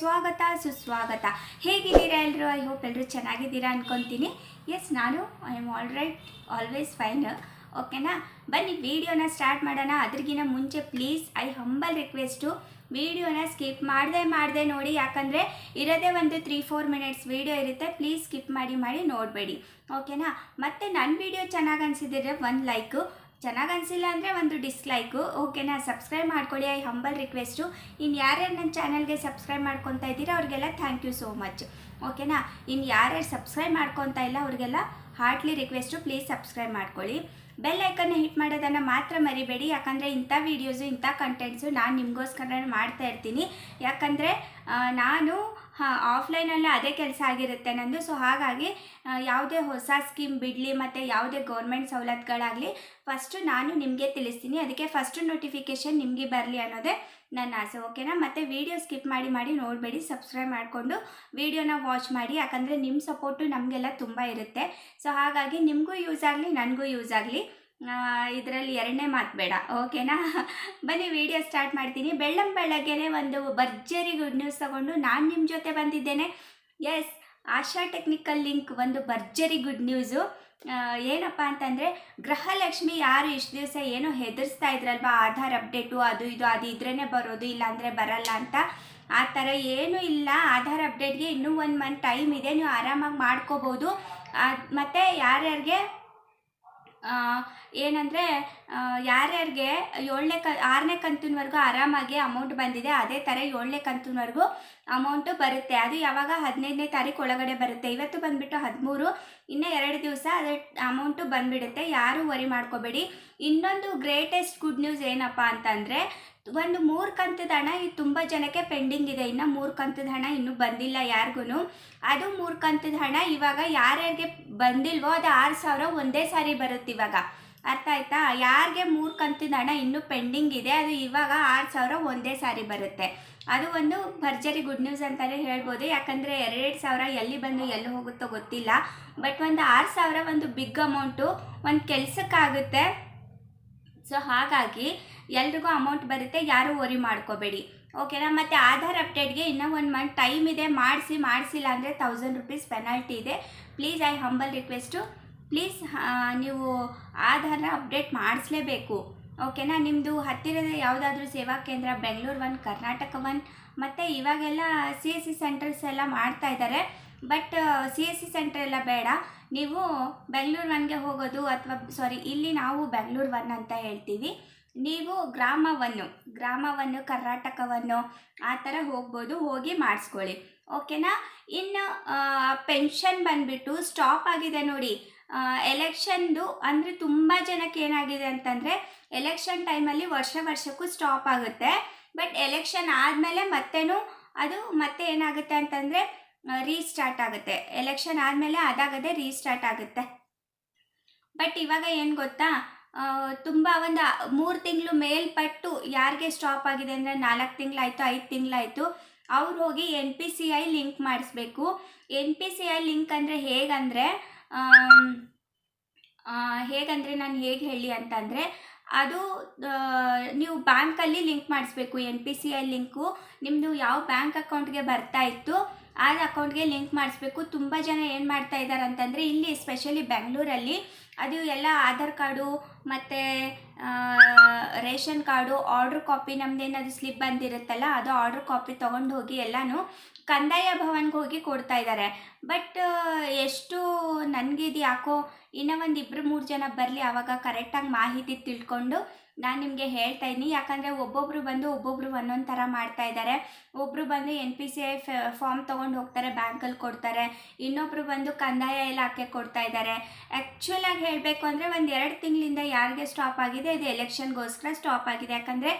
ಸ್ವಾಗತ, ಸುಸ್ವಾಗತ. ಹೇಗಿದ್ದೀರಾ ಎಲ್ಲರೂ ಐ ಹೋಪ್ ಎಲ್ಲರೂ ಚೆನ್ನಾಗಿದ್ದೀರಾ ಅನ್ಕೊತೀನಿ. ಎಸ್ ನಾನು I am all right always fine ಓಕೆನಾ ಬನ್ನಿ, ವಿಡಿಯೋನ ಸ್ಟಾರ್ಟ್ ಮಾಡೋಣ. ಅದ್ರಿಗಿನ ಮುಂಚೆ ಪ್ಲೀಸ್ ಐ ಹಂಬಲ್ ರಿಕ್ವೆಸ್ಟು ವಿಡಿಯೋನ ಸ್ಕಿಪ್ ಮಾಡದೆ ಮಾಡದೆ ನೋಡಿ. ಯಾಕಂದರೆ ಇರೋದೇ ಒಂದು ತ್ರೀ ಫೋರ್ ಮಿನಿಟ್ಸ್ ವೀಡಿಯೋ ಇರುತ್ತೆ. ಪ್ಲೀಸ್ ಸ್ಕಿಪ್ ಮಾಡಿ ಮಾಡಿ ನೋಡಬೇಡಿ. ಓಕೆನಾ ಮತ್ತು ನನ್ನ ವಿಡಿಯೋ ಚೆನ್ನಾಗಿ ಅನಿಸಿದ್ರೆ ಒಂದು ಲೈಕು ಚೆನ್ನಾಗಿ ಅನಿಸಿಲ್ಲ ಅಂದರೆ ಒಂದು ಡಿಸ್ಲೈಕು ಓಕೆನಾ ಸಬ್ಸ್ಕ್ರೈಬ್ ಮಾಡ್ಕೊಳ್ಳಿ. ಐ ಹಂಬಲ್ ರಿಕ್ವೆಸ್ಟು ಇನ್ನು ಯಾರ್ಯಾರು ನನ್ನ ಚಾನಲ್ಗೆ ಸಬ್ಸ್ಕ್ರೈಬ್ ಮಾಡ್ಕೊತಾ ಇದ್ದೀರಾ ಅವ್ರಿಗೆಲ್ಲ ಥ್ಯಾಂಕ್ ಯು ಸೋ ಮಚ್ ಓಕೆನಾ ಇನ್ನು ಯಾರ್ಯಾರು ಸಬ್ಸ್ಕ್ರೈಬ್ ಮಾಡ್ಕೊತಾ ಇಲ್ಲ ಅವ್ರಿಗೆಲ್ಲ ಹಾರ್ಟ್ಲಿ ರಿಕ್ವೆಸ್ಟು ಪ್ಲೀಸ್ ಸಬ್ಸ್ಕ್ರೈಬ್ ಮಾಡ್ಕೊಳ್ಳಿ. ಬೆಲ್ ಐಕನ್ನ ಹಿಟ್ ಮಾಡೋದನ್ನು ಮಾತ್ರ ಮರಿಬೇಡಿ. ಯಾಕಂದರೆ ಇಂಥ ವೀಡಿಯೋಸು ಇಂಥ ಕಂಟೆಂಟ್ಸು ನಾನು ನಿಮಗೋಸ್ಕರ ಮಾಡ್ತಾ ಇರ್ತೀನಿ. ಯಾಕಂದರೆ ನಾನು ಹಾಂ ಆಫ್ಲೈನಲ್ಲೇ ಅದೇ ಕೆಲಸ ಆಗಿರುತ್ತೆ ನಂದು. ಸೊ ಹಾಗಾಗಿ ಯಾವುದೇ ಹೊಸ ಸ್ಕೀಮ್ ಬಿಡಲಿ ಮತ್ತು ಯಾವುದೇ ಗೌರ್ಮೆಂಟ್ ಸವಲತ್ತುಗಳಾಗಲಿ ಫಸ್ಟು ನಾನು ನಿಮಗೆ ತಿಳಿಸ್ತೀನಿ. ಅದಕ್ಕೆ ಫಸ್ಟು ನೋಟಿಫಿಕೇಷನ್ ನಿಮಗೆ ಬರಲಿ ಅನ್ನೋದೇ ನನ್ನ ಆಸೆ ಓಕೆನಾ ಮತ್ತು ವೀಡಿಯೋ ಸ್ಕಿಪ್ ಮಾಡಿ ಮಾಡಿ ನೋಡಬೇಡಿ ಸಬ್ಸ್ಕ್ರೈಬ್ ಮಾಡಿಕೊಂಡು ವೀಡಿಯೋನ ವಾಚ್ ಮಾಡಿ. ಯಾಕಂದರೆ ನಿಮ್ಮ ಸಪೋರ್ಟು ನಮಗೆಲ್ಲ ತುಂಬ ಇರುತ್ತೆ. ಸೊ ಹಾಗಾಗಿ ನಿಮಗೂ ಯೂಸ್ ಆಗಲಿ, ನನಗೂ ಯೂಸ್ ಆಗಲಿ. ಇದರಲ್ಲಿ ಎರಡನೇ ಮಾತು ಬೇಡ, ಓಕೆನಾ? ಬನ್ನಿ ವಿಡಿಯೋ ಸ್ಟಾರ್ಟ್ ಮಾಡ್ತೀನಿ. ಬೆಳ್ಳಂ ಬೆಳಗ್ಗೆನೆ ಒಂದು ಭರ್ಜರಿ ಗುಡ್ ನ್ಯೂಸ್ ತಗೊಂಡು ನಾನು ನಿಮ್ಮ ಜೊತೆ ಬಂದಿದ್ದೇನೆ. ಎಸ್ ಆಶಾ ಟೆಕ್ನಿಕಲ್ ಲಿಂಕ್ ಒಂದು ಭರ್ಜರಿ ಗುಡ್ ನ್ಯೂಸು ಏನಪ್ಪ ಅಂತಂದರೆ, ಗೃಹಲಕ್ಷ್ಮಿ ಯಾರು ಇಷ್ಟು ದಿವಸ ಏನೋ ಹೆದರ್ಸ್ತಾ ಇದ್ರಲ್ವ? ಆಧಾರ್ ಅಪ್ಡೇಟು ಅದು ಇದು, ಅದು ಇದ್ರೇ ಬರೋದು, ಇಲ್ಲಾಂದರೆ ಬರಲ್ಲ ಅಂತ. ಆ ಥರ ಏನೂ ಇಲ್ಲ. ಆಧಾರ್ ಅಪ್ಡೇಟ್ಗೆ ಇನ್ನೂ ಒಂದು ಮಂತ್ ಟೈಮ್ ಇದೆ. ನೀವು ಆರಾಮಾಗಿ ಮಾಡ್ಕೋಬೋದು. ಮತ್ತು ಯಾರ್ಯಾರಿಗೆ ಏನಂದರೆ ಯಾರ್ಯಾರಿಗೆ ಏಳನೇ ಕ ಆರನೇ ಕಂತಿನವರೆಗೂ ಆರಾಮಾಗಿ ಅಮೌಂಟ್ ಬಂದಿದೆ ಅದೇ ಥರ ಏಳನೇ ಕಂತಿನವರೆಗೂ ಅಮೌಂಟು ಬರುತ್ತೆ. ಅದು ಯಾವಾಗ ಹದಿನೈದನೇ ತಾರೀಕು ಒಳಗಡೆ ಬರುತ್ತೆ. ಇವತ್ತು ಬಂದುಬಿಟ್ಟು ಹದಿಮೂರು, ಇನ್ನು ಎರಡು ದಿವಸ ಅದು ಅಮೌಂಟು ಬಂದುಬಿಡುತ್ತೆ. ಯಾರೂ ವರಿ ಮಾಡ್ಕೋಬೇಡಿ. ಇನ್ನೊಂದು ಗ್ರೇಟೆಸ್ಟ್ ಗುಡ್ ನ್ಯೂಸ್ ಏನಪ್ಪ ಅಂತಂದರೆ, ಒಂದು ಮೂರು ಕಂತದ ಹಣ ಇದು ತುಂಬ ಜನಕ್ಕೆ ಪೆಂಡಿಂಗ್ ಇದೆ. ಇನ್ನು ಮೂರು ಕಂತದ ಹಣ ಇನ್ನೂ ಬಂದಿಲ್ಲ ಯಾರಿಗೂ ಅದು ಮೂರು ಕಂತದ ಹಣ ಇವಾಗ ಯಾರ್ಯಾರಿಗೆ ಬಂದಿಲ್ವೋ ಅದು ಆರು ಸಾವಿರ ಒಂದೇ ಸಾರಿ ಬರುತ್ತೆ ಇವಾಗ. ಅರ್ಥ ಆಯ್ತಾ? ಯಾರಿಗೆ ಮೂರು ಕಂತಿನ ಹಣ ಇನ್ನೂ ಪೆಂಡಿಂಗ್ ಇದೆ, ಅದು ಇವಾಗ ಆರು ಸಾವಿರ ಒಂದೇ ಸಾರಿ ಬರುತ್ತೆ. ಅದು ಒಂದು ಭರ್ಜರಿ ಗುಡ್ ನ್ಯೂಸ್ ಅಂತಲೇ ಹೇಳ್ಬೋದು. ಯಾಕಂದರೆ ಎರಡು ಸಾವಿರ ಎಲ್ಲಿ ಬಂದು ಎಲ್ಲಿ ಹೋಗುತ್ತೋ ಗೊತ್ತಿಲ್ಲ. ಬಟ್ ಒಂದು ಆರು ಸಾವಿರ ಒಂದು ಬಿಗ್ ಅಮೌಂಟು ಒಂದು ಕೆಲಸಕ್ಕಾಗುತ್ತೆ. ಸೊ ಹಾಗಾಗಿ ಎಲ್ರಿಗೂ ಅಮೌಂಟ್ ಬರುತ್ತೆ, ಯಾರೂ ವರಿ ಮಾಡ್ಕೋಬೇಡಿ. ಓಕೆನಾ? ಮತ್ತು ಆಧಾರ್ ಅಪ್ಡೇಟ್ಗೆ ಇನ್ನೂ ಒಂದು ಮಂತ್ ಟೈಮ್ ಇದೆ. ಮಾಡಿಸಿ, ಮಾಡಿಸಿಲ್ಲ ಅಂದರೆ ತೌಸಂಡ್ ರುಪೀಸ್ ಪೆನಾಲ್ಟಿ ಇದೆ. Please I humble request please ನೀವು ಆಧಾರ ಅಪ್ಡೇಟ್ ಮಾಡಿಸ್ಲೇಬೇಕು. ಓಕೆನಾ ನಿಮ್ಮದು ಹತ್ತಿರದ ಯಾವುದಾದ್ರೂ ಸೇವಾ ಕೇಂದ್ರ ಬೆಂಗಳೂರು ಒನ್ ಕರ್ನಾಟಕ ಒನ್ ಮತ್ತು ಇವಾಗೆಲ್ಲ ಸಿ ಎಸ್ ಸಿ ಸೆಂಟರ್ಸ್ ಎಲ್ಲ ಮಾಡ್ತಾ ಇದ್ದಾರೆ but C S C centre ಎಲ್ಲ ಬೇಡ. ನೀವು ಬೆಂಗಳೂರು ಒನ್ಗೆ ಹೋಗೋದು ಅಥವಾ ಸಾರಿ ಇಲ್ಲಿ ನಾವು ಬೆಂಗಳೂರು ಒನ್ ಅಂತ ಹೇಳ್ತೀವಿ. ನೀವು ಗ್ರಾಮವನ್ನು ಗ್ರಾಮವನ್ನು ಕರ್ನಾಟಕವನ್ನು ಆ ಥರ ಹೋಗ್ಬೋದು. ಹೋಗಿ ಮಾಡಿಸ್ಕೊಳ್ಳಿ. ಓಕೆನಾ ಇನ್ನು ಪೆನ್ಷನ್ ಬಂದುಬಿಟ್ಟು ಸ್ಟಾಪ್ ಆಗಿದೆ ನೋಡಿ. ಎಲೆಕ್ಷನ್ದು ಅಂದರೆ ತುಂಬ ಜನಕ್ಕೆ ಏನಾಗಿದೆ ಅಂತಂದರೆ ಎಲೆಕ್ಷನ್ ಟೈಮಲ್ಲಿ ವರ್ಷ ವರ್ಷಕ್ಕೂ ಸ್ಟಾಪ್ ಆಗುತ್ತೆ. ಬಟ್ ಎಲೆಕ್ಷನ್ ಆದಮೇಲೆ ಮತ್ತೇನು ಅದು ಮತ್ತೆ ಏನಾಗುತ್ತೆ ಅಂತಂದರೆ ರೀಸ್ಟಾರ್ಟ್ ಆಗುತ್ತೆ. ಎಲೆಕ್ಷನ್ ಆದಮೇಲೆ ಅದಾಗದೆ ರೀಸ್ಟಾರ್ಟ್ ಆಗುತ್ತೆ. ಬಟ್ ಇವಾಗ ಏನು ಗೊತ್ತಾ? ತುಂಬ ಒಂದು ಮೂರು ತಿಂಗಳು ಮೇಲ್ಪಟ್ಟು ಯಾರಿಗೆ ಸ್ಟಾಪ್ ಆಗಿದೆ ಅಂದರೆ ನಾಲ್ಕು ತಿಂಗಳಾಯಿತು, ಐದು ತಿಂಗಳಾಯಿತು, ಅವ್ರು ಹೋಗಿ N P C I link ಮಾಡಿಸ್ಬೇಕು. N P C I link ಅಂದರೆ ಹೇಗಂದರೆ ಹೇಗಂದರೆ ನಾನು ಹೇಗೆ ಹೇಳಿ ಅಂತಂದರೆ, ಅದು ನೀವು ಬ್ಯಾಂಕಲ್ಲಿ ಲಿಂಕ್ ಮಾಡಿಸ್ಬೇಕು N P C I link. ನಿಮ್ಮದು ಯಾವ ಬ್ಯಾಂಕ್ ಅಕೌಂಟ್ಗೆ ಬರ್ತಾ ಇತ್ತು ಆ ಅಕೌಂಟ್ಗೆ ಲಿಂಕ್ ಮಾಡಿಸ್ಬೇಕು. ತುಂಬ ಜನ ಏನು ಮಾಡ್ತಾ ಇದ್ದಾರೆ ಅಂತಂದರೆ ಇಲ್ಲಿ ಎಸ್ಪೆಷಲಿ ಬೆಂಗಳೂರಲ್ಲಿ ಅದು ಎಲ್ಲ ಆಧಾರ್ ಕಾರ್ಡು ಮತ್ತು ರೇಷನ್ ಕಾರ್ಡು ಆರ್ಡ್ರ್ ಕಾಪಿ ನಮ್ಮದೇನಾದ್ರು ಸ್ಲಿಪ್ ಬಂದಿರುತ್ತಲ್ಲ ಅದು ಆರ್ಡ್ರ್ ಕಾಪಿ ತೊಗೊಂಡು ಹೋಗಿ ಎಲ್ಲನೂ ಕಂದಾಯ ಭವನ್ಗೆ ಹೋಗಿ ಕೊಡ್ತಾ ಇದ್ದಾರೆ ಬಟ್ ಎಷ್ಟು ನನಗಿದು ಯಾಕೋ ಇನ್ನೂ ಒಂದು ಇಬ್ಬರು ಮೂರು ಜನ ಬರಲಿ ಆವಾಗ ಕರೆಕ್ಟಾಗಿ ಮಾಹಿತಿ ತಿಳ್ಕೊಂಡು ನಾನು ನಿಮಗೆ ಹೇಳ್ತಾ ಇದ್ದೀನಿ. ಯಾಕಂದರೆ ಒಬ್ಬೊಬ್ಬರು ಬಂದು ಒಬ್ಬೊಬ್ಬರು ಒಂದೊಂದು ಥರ ಮಾಡ್ತಾ ಇದ್ದಾರೆ ಒಬ್ಬರು ಬಂದು N P C I form ತೊಗೊಂಡು ಹೋಗ್ತಾರೆ ಬ್ಯಾಂಕಲ್ಲಿ ಕೊಡ್ತಾರೆ. ಇನ್ನೊಬ್ಬರು ಬಂದು ಕಂದಾಯ ಇಲಾಖೆ ಕೊಡ್ತಾ ಇದ್ದಾರೆ ಆ್ಯಕ್ಚುಲಾಗಿ ಹೇಳಬೇಕು ಅಂದರೆ ಒಂದು ಎರಡು ತಿಂಗಳಿಂದ ಯಾರಿಗೆ ಸ್ಟಾಪ್ ಆಗಿದೆ ಇದು ಎಲೆಕ್ಷನ್ಗೋಸ್ಕರ ಸ್ಟಾಪ್ ಆಗಿದೆ. ಯಾಕಂದರೆ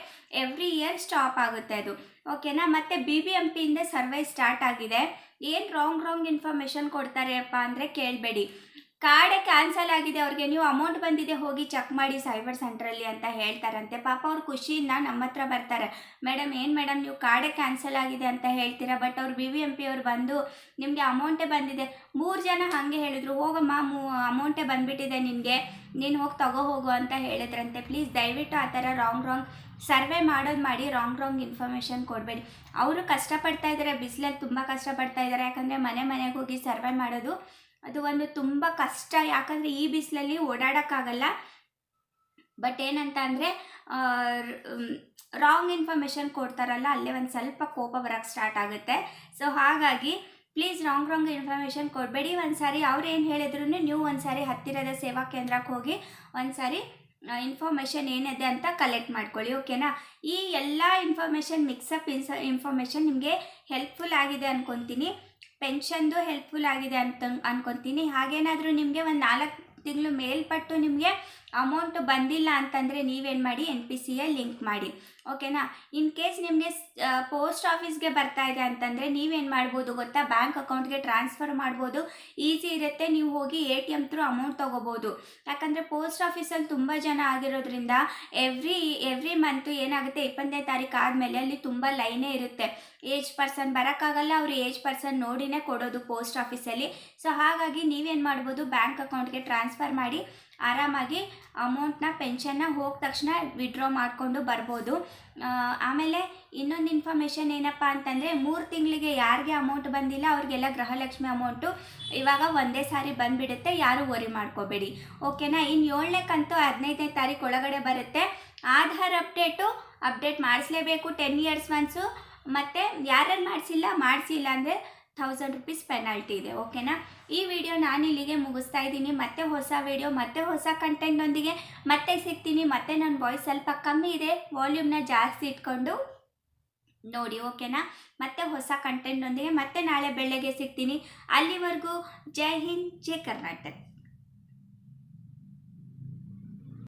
ಎವ್ರಿ ಇಯರ್ ಸ್ಟಾಪ್ ಆಗುತ್ತೆ ಅದು. ಓಕೆನಾ ಮತ್ತು ಬಿ ಬಿ ಎಂ ಪಿಯಿಂದ ಸರ್ವೆ ಸ್ಟಾರ್ಟ್ ಆಗಿದೆ. ಏನು ರಾಂಗ್ ರಾಂಗ್ ಇನ್ಫಾರ್ಮೇಷನ್ ಕೊಡ್ತಾರೆಪ್ಪ ಅಂದರೆ ಕೇಳಬೇಡಿ. ಕಾರ್ಡೇ ಕ್ಯಾನ್ಸಲ್ ಆಗಿದೆ, ಅವ್ರಿಗೆ ನೀವು ಅಮೌಂಟ್ ಬಂದಿದೆ ಹೋಗಿ ಚೆಕ್ ಮಾಡಿ ಸೈಬರ್ ಸೆಂಟ್ರಲ್ಲಿ ಅಂತ ಹೇಳ್ತಾರಂತೆ. ಪಾಪ ಅವ್ರ ಖುಷಿಯಿಂದ ನಮ್ಮ ಹತ್ರ ಬರ್ತಾರೆ. ಮೇಡಮ್, ಏನು ಮೇಡಮ್ ನೀವು ಕಾರ್ಡೇ ಕ್ಯಾನ್ಸಲ್ ಆಗಿದೆ ಅಂತ ಹೇಳ್ತೀರಾ? ಬಟ್ ಅವ್ರು ಬಿ ವಿ ಎಂ ಪಿ ಅವ್ರು ಬಂದು ನಿಮಗೆ ಅಮೌಂಟೇ ಬಂದಿದೆ. ಮೂರು ಜನ ಹಾಗೆ ಹೇಳಿದ್ರು. ಹೋಗಮ್ಮ, ಮೂ, ಅಮೌಂಟೇ ಬಂದುಬಿಟ್ಟಿದೆ ನಿನಗೆ ನೀನು ಹೋಗಿ ತಗೋ ಹೋಗು ಅಂತ ಹೇಳಿದ್ರಂತೆ. ಪ್ಲೀಸ್ ದಯವಿಟ್ಟು ಆ ಥರ ರಾಂಗ್ ರಾಂಗ್ ಸರ್ವೆ ಮಾಡೋದು ಮಾಡಿ ರಾಂಗ್ ರಾಂಗ್ ಇನ್ಫಾರ್ಮೇಷನ್ ಕೊಡಬೇಡಿ. ಅವರು ಕಷ್ಟಪಡ್ತಾ ಇದ್ದಾರೆ ಬಿಸಿಲಲ್ಲಿ ತುಂಬ ಕಷ್ಟಪಡ್ತಾ ಇದ್ದಾರೆ ಯಾಕಂದರೆ ಮನೆ ಮನೆಗೆ ಹೋಗಿ ಸರ್ವೆ ಮಾಡೋದು ಅದು ಒಂದು ತುಂಬ ಕಷ್ಟ, ಯಾಕಂದರೆ ಈ ಬಿಸಿಲಲ್ಲಿ ಓಡಾಡೋಕ್ಕಾಗಲ್ಲ. ಬಟ್ ಏನಂತ ಅಂದರೆ ರಾಂಗ್ ಇನ್ಫಾರ್ಮೇಷನ್ ಕೊಡ್ತಾರಲ್ಲ, ಅಲ್ಲೇ ಒಂದು ಸ್ವಲ್ಪ ಕೋಪ ಬರೋಕ್ಕೆ ಸ್ಟಾರ್ಟ್ ಆಗುತ್ತೆ. ಸೊ ಹಾಗಾಗಿ ಪ್ಲೀಸ್ ರಾಂಗ್ ರಾಂಗ್ ಇನ್ಫಾರ್ಮೇಷನ್ ಕೊಡಬೇಡಿ. ಒಂದು ಸಾರಿ ಅವ್ರು ಏನು ಹೇಳಿದ್ರು ನೀವು ಒಂದು ಸಾರಿ ಹತ್ತಿರದ ಸೇವಾ ಕೇಂದ್ರಕ್ಕೆ ಹೋಗಿ ಒಂದು ಸಾರಿ ಇನ್ಫಾರ್ಮೇಷನ್ ಏನಿದೆ ಅಂತ ಕಲೆಕ್ಟ್ ಮಾಡ್ಕೊಳ್ಳಿ ಓಕೆನಾ ಈ ಎಲ್ಲ ಇನ್ಫಾರ್ಮೇಷನ್ ಮಿಕ್ಸಪ್ ಇನ್ಸ ಇನ್ಫಾರ್ಮೇಷನ್ ನಿಮಗೆ ಹೆಲ್ಪ್ಫುಲ್ ಆಗಿದೆ ಅನ್ಕೊತೀನಿ. ಪೆನ್ಷನ್ದು ಹೆಲ್ಪ್ಫುಲ್ ಆಗಿದೆ ಅಂತ ಅನ್ಕೊತೀನಿ. ಹಾಗೇನಾದರೂ ನಿಮಗೆ ಒಂದು ನಾಲ್ಕು ತಿಂಗಳು ಮೇಲ್ಪಟ್ಟು ನಿಮಗೆ ಅಮೌಂಟ್ ಬಂದಿಲ್ಲ ಅಂತಂದರೆ ನೀವೇನು ಮಾಡಿ ಎನ್ ಪಿ ಸಿಯ ಲಿಂಕ್ ಮಾಡಿ. ಓಕೆನಾ ಇನ್ ಕೇಸ್ ನಿಮಗೆ ಪೋಸ್ಟ್ ಆಫೀಸ್ಗೆ ಬರ್ತಾ ಇದೆ ಅಂತಂದರೆ ನೀವೇನು ಮಾಡ್ಬೋದು ಗೊತ್ತಾ? ಬ್ಯಾಂಕ್ ಅಕೌಂಟ್ಗೆ ಟ್ರಾನ್ಸ್ಫರ್ ಮಾಡ್ಬೋದು. ಈಸಿ ಇರುತ್ತೆ. ನೀವು ಹೋಗಿ A T M through amount ತೊಗೋಬೋದು. ಯಾಕಂದರೆ ಪೋಸ್ಟ್ ಆಫೀಸಲ್ಲಿ ತುಂಬ ಜನ ಆಗಿರೋದ್ರಿಂದ ಎವ್ರಿ ಎವ್ರಿ ಮಂತು ಏನಾಗುತ್ತೆ? ಇಪ್ಪತ್ತನೇ ತಾರೀಕು ಆದಮೇಲೆ ಅಲ್ಲಿ ತುಂಬ ಲೈನೇ ಇರುತ್ತೆ. ಏಜ್ ಪರ್ಸನ್ ಬರೋಕ್ಕಾಗಲ್ಲ. ಅವರು ಏಜ್ ಪರ್ಸನ್ ನೋಡಿನೇ ಕೊಡೋದು ಪೋಸ್ಟ್ ಆಫೀಸಲ್ಲಿ ಸೊ ಹಾಗಾಗಿ ನೀವೇನು ಮಾಡ್ಬೋದು? ಬ್ಯಾಂಕ್ ಅಕೌಂಟ್ಗೆ ಟ್ರಾನ್ಸ್ಫರ್ ಮಾಡಿ ಆರಾಮಾಗಿ ಅಮೌಂಟ್ನ ಪೆನ್ಷನ್ನ ಹೋದ ತಕ್ಷಣ ವಿಡ್ರಾ ಮಾಡಿಕೊಂಡು ಬರ್ಬೋದು. ಆಮೇಲೆ ಇನ್ನೊಂದು ಇನ್ಫಾರ್ಮೇಷನ್ ಏನಪ್ಪ ಅಂತಂದರೆ ಮೂರು ತಿಂಗಳಿಗೆ ಯಾರಿಗೆ ಅಮೌಂಟ್ ಬಂದಿಲ್ಲ ಅವ್ರಿಗೆಲ್ಲ ಗೃಹಲಕ್ಷ್ಮಿ ಅಮೌಂಟು ಇವಾಗ ಒಂದೇ ಸಾರಿ ಬಂದುಬಿಡುತ್ತೆ, ಯಾರು ವರಿ ಮಾಡ್ಕೋಬೇಡಿ. ಓಕೆನಾ ಇನ್ನು ಏಳನೇ ಕಂತು ಹದಿನೈದನೇ ತಾರೀಕು ಒಳಗಡೆ ಬರುತ್ತೆ. ಆಧಾರ್ ಅಪ್ಡೇಟು ಅಪ್ಡೇಟ್ ಮಾಡಿಸ್ಲೇಬೇಕು ಟೆನ್ ಇಯರ್ಸ್ ಒನ್ಸು ಮತ್ತು ಯಾರ್ಯಾರು ಮಾಡಿಸಿಲ್ಲ ಮಾಡಿಸಿಲ್ಲ ಅಂದರೆ ಥೌಸಂಡ್ ರುಪೀಸ್ ಪೆನಾಲ್ಟಿ ಇದೆ ಓಕೆನಾ ಈ ವಿಡಿಯೋ ನಾನು ಇಲ್ಲಿಗೆ ಮುಗಿಸ್ತಾ ಇದ್ದೀನಿ. ಮತ್ತೆ ಹೊಸ ವಿಡಿಯೋ ಮತ್ತೆ ಹೊಸ ಕಂಟೆಂಟ್ನೊಂದಿಗೆ ಮತ್ತೆ ಸಿಗ್ತೀನಿ. ಮತ್ತೆ ನನ್ನ ವಾಯ್ಸ್ ಸ್ವಲ್ಪ ಕಮ್ಮಿ ಇದೆ. ವಾಲ್ಯೂಮ್ನ ಜಾಸ್ತಿ ಇಟ್ಕೊಂಡು ನೋಡಿ ಓಕೆನಾ ಮತ್ತೆ ಹೊಸ ಕಂಟೆಂಟ್ನೊಂದಿಗೆ ಮತ್ತೆ ನಾಳೆ ಬೆಳಗ್ಗೆ ಸಿಗ್ತೀನಿ. ಅಲ್ಲಿವರೆಗೂ ಜೈ ಹಿಂದ್, ಜೈ ಕರ್ನಾಟಕ.